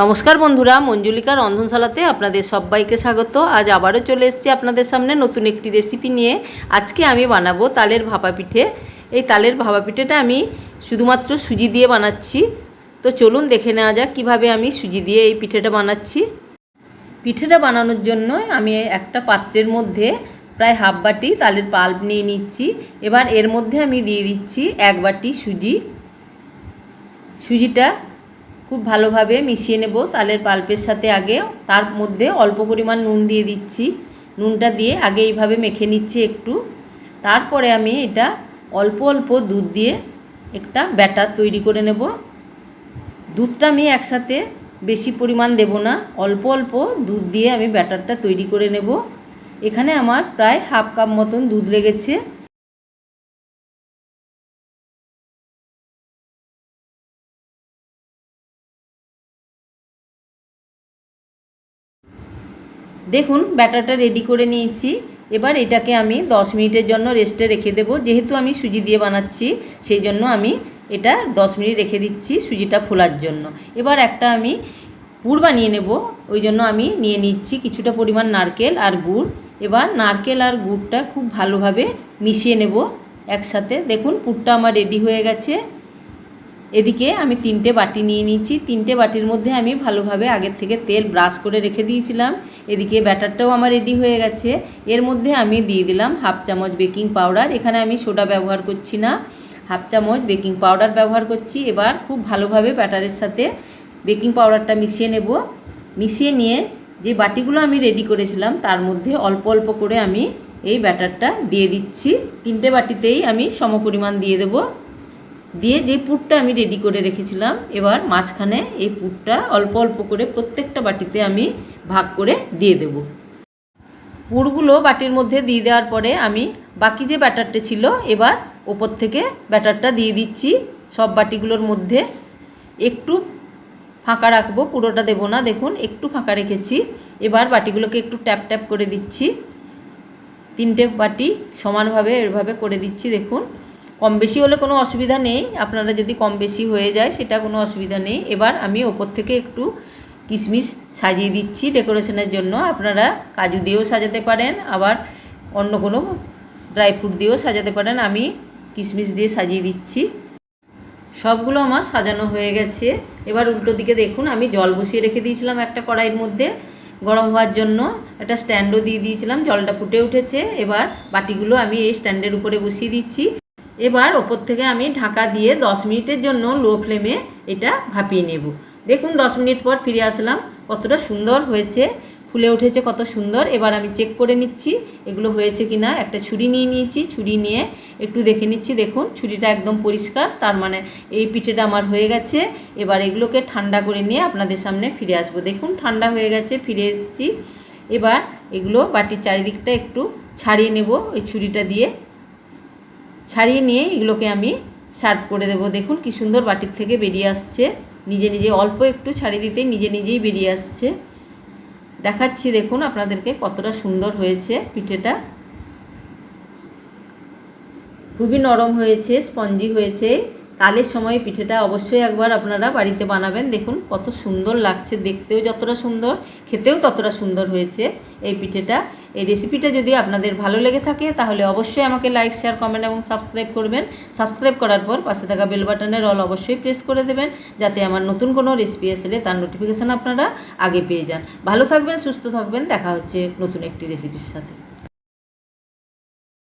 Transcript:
নমস্কার বন্ধুরা, মঞ্জুলিকার রন্ধনশালাতে আপনাদের সবাইকে স্বাগত। আজ আবারও চলে এসেছি আপনাদের সামনে নতুন একটি রেসিপি নিয়ে। আজকে আমি বানাবো তালের ভাপা পিঠে। এই তালের ভাপা পিঠেটা আমি শুধুমাত্র সুজি দিয়ে বানাচ্ছি। তো চলুন দেখে নেওয়া যাক কীভাবে আমি সুজি দিয়ে এই পিঠেটা বানাচ্ছি। পিঠেটা বানানোর জন্য আমি একটা পাত্রের মধ্যে প্রায় হাফ বাটি তালের পাল্প নিয়ে নিচ্ছি। এবার এর মধ্যে আমি দিয়ে দিচ্ছি এক বাটি সুজি। সুজিটা খুব ভালোভাবে মিশিয়ে নেব। তালের পাল্পের সাথে আগে, তার মধ্যে অল্প পরিমাণ নুন দিয়ে দিচ্ছি। নুনটা দিয়ে আগে এইভাবে মেখে নিচ্ছি একটু। তারপরে আমি এটা অল্প অল্প দুধ দিয়ে একটা ব্যাটার তৈরি করে নেব। দুধটা আমি একসাথে বেশি পরিমাণ দেব না, অল্প অল্প দুধ দিয়ে আমি ব্যাটারটা তৈরি করে নেব। এখানে আমার প্রায় হাফ কাপ মতন দুধ লেগেছে। দেখুন, ব্যাটারটা রেডি করে নিয়েছি। এবার এটাকে আমি 10 মিনিটের জন্য রেস্টে রেখে দেব। যেহেতু আমি সুজি দিয়ে বানাচ্ছি, সেই জন্য আমি এটা 10 মিনিট রেখে দিচ্ছি সুজিটা ফোলার জন্য। এবার একটা আমি পুর বানিয়ে নেব। ওই জন্য আমি নিয়ে নিচ্ছি কিছুটা পরিমাণ নারকেল আর গুড়। এবার নারকেল আর গুড়টা খুব ভালোভাবে মিশিয়ে নেব একসাথে। দেখুন, পুরটা আমার রেডি হয়ে গেছে। এদিকে আমি তিনটে বাটি নিয়ে নিয়েছি। তিনটে বাটির মধ্যে আমি ভালোভাবে আগের থেকে তেল ব্রাশ করে রেখে দিয়েছিলাম। এদিকে ব্যাটারটাও আমার রেডি হয়ে গেছে। এর মধ্যে আমি দিয়ে দিলাম হাফ চামচ বেকিং পাউডার। এখানে আমি সোডা ব্যবহার করছি না। হাফ চামচ বেকিং পাউডার ব্যবহার করছি। এবার খুব ভালোভাবে ব্যাটারের সাথে বেকিং পাউডারটা মিশিয়ে নেব। মিশিয়ে নিয়ে যে বাটিগুলো আমি রেডি করেছিলাম, তার মধ্যে অল্প অল্প করে আমি এই ব্যাটারটা দিয়ে দিচ্ছি। তিনটে বাটিতেই আমি সমপরিমাণ দিয়ে দেবো। দিয়ে যে পুরটা আমি রেডি করে রেখেছিলাম, এবার মাঝখানে এই পুরটা অল্প অল্প করে প্রত্যেকটা বাটিতে আমি ভাগ করে দিয়ে দেব। পুরগুলো বাটির মধ্যে দিয়ে দেওয়ার পরে আমি বাকি যে ব্যাটারটা ছিল, এবার ওপর থেকে ব্যাটারটা দিয়ে দিচ্ছি। সব বাটিগুলোর মধ্যে একটু ফাঁকা রাখব, পুরোটা দেবো না। দেখুন, একটু ফাঁকা রেখেছি। এবার বাটিগুলোকে একটু ট্যাপ ট্যাপ করে দিচ্ছি। তিনটে বাটি সমানভাবে এভাবে করে দিচ্ছি, দেখুন। কম বেশি হলে কোনো অসুবিধা নেই। আপনারা যদি কম বেশি হয়ে যায়, সেটা কোনো অসুবিধা নেই। এবার আমি ওপর থেকে একটু কিশমিশ সাজিয়ে দিচ্ছি ডেকোরেশনের জন্য। আপনারা কাজু দিয়েও সাজাতে পারেন, আবার অন্য কোনো ড্রাই ফ্রুট দিয়েও সাজাতে পারেন। আমি কিশমিশ দিয়ে সাজিয়ে দিচ্ছি। সবগুলো আমার সাজানো হয়ে গেছে। এবার উল্টো দিকে দেখুন, আমি জল বসিয়ে রেখে দিয়েছিলাম একটা কড়াইয়ের মধ্যে গরম হওয়ার জন্য। একটা স্ট্যান্ডও দিয়ে দিয়েছিলাম, জলটা ফুটে উঠেছে। এবার বাটিগুলো আমি এই স্ট্যান্ডের উপরে বসিয়ে দিচ্ছি। এবার ওপর থেকে আমি ঢাকা দিয়ে 10 মিনিটের জন্য লো ফ্লেমে এটা ভাপিয়ে নেব। দেখুন 10 মিনিট পর ফিরে আসলাম। কতটা সুন্দর হয়েছে, ফুলে উঠেছে কত সুন্দর। এবার আমি চেক করে নিচ্ছি, এগুলো হয়েছে কি না একটা ছুরি নিয়ে নিয়েছি, ছুরি নিয়ে একটু দেখে নিচ্ছি। দেখুন, ছুরিটা একদম পরিষ্কার, তার মানে এই পিঠেটা আমার হয়ে গেছে। এবার এগুলোকে ঠান্ডা করে নিয়ে আপনাদের সামনে ফিরে আসব। দেখুন, ঠান্ডা হয়ে গেছে, ফিরে এসেছি। এবার এগুলো বাটির চারিদিকটা একটু ছাড়িয়ে নেব, ওই ছুরিটা দিয়ে। ছাড়িয়ে নিয়ে এগুলোকে আমি সার্ভ করে দেবো। দেখুন কি সুন্দর বাটির থেকে বেরিয়ে আসছে। নিজে নিজে অল্প একটু ছাড়িয়ে দিতে নিজে নিজেই বেরিয়ে আসছে। দেখাচ্ছি, দেখুন আপনাদেরকে কতটা সুন্দর হয়েছে পিঠেটা। খুবই নরম হয়েছে, স্পঞ্জি হয়েছে। তালের সময় পিঠেটা অবশ্যই একবার আপনারা বাড়িতে বানাবেন। দেখুন কত সুন্দর লাগছে, দেখতেও যতটা সুন্দর, খেতেও ততটা সুন্দর হয়েছে এই পিঠেটা। এই রেসিপিটা যদি আপনাদের ভালো লেগে থাকে, তাহলে অবশ্যই আমাকে লাইক শেয়ার কমেন্ট এবং সাবস্ক্রাইব করবেন। সাবস্ক্রাইব করার পর পাশে থাকা বেল বাটনের অল অবশ্যই প্রেস করে দেবেন, যাতে আমার নতুন কোনো রেসিপি আসলে তার নোটিফিকেশান আপনারা আগে পেয়ে যান। ভালো থাকবেন, সুস্থ থাকবেন, দেখা হচ্ছে নতুন একটি রেসিপির সাথে।